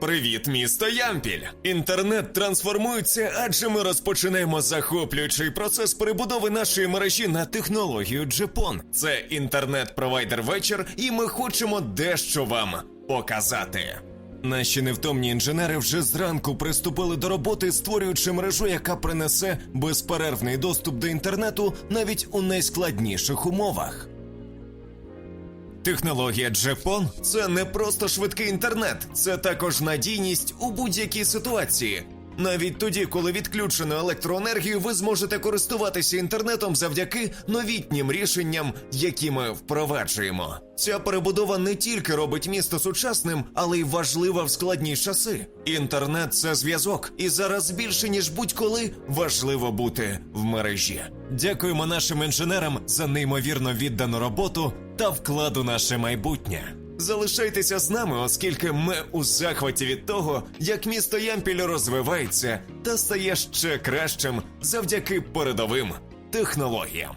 Привіт, місто Ямпіль! Інтернет трансформується, адже ми розпочинаємо захоплюючий процес перебудови нашої мережі на технологію Джепон. Це інтернет-провайдер вечір, і ми хочемо дещо вам показати. Наші невтомні інженери вже зранку приступили до роботи, створюючи мережу, яка принесе безперервний доступ до інтернету навіть у найскладніших умовах. Технологія Джепон це не просто швидкий інтернет, це також надійність у будь-якій ситуації. Навіть тоді, коли відключено електроенергію, ви зможете користуватися інтернетом завдяки новітнім рішенням, які ми впроваджуємо. Ця перебудова не тільки робить місто сучасним, але й важлива в складні часи. Інтернет це зв'язок, і зараз більше ніж будь-коли важливо бути в мережі. Дякуємо нашим інженерам за неймовірно віддану роботу та вклад у наше майбутнє. Залишайтеся з нами, оскільки ми у захваті від того, як місто Ямпіль розвивається та стає ще кращим завдяки передовим технологіям.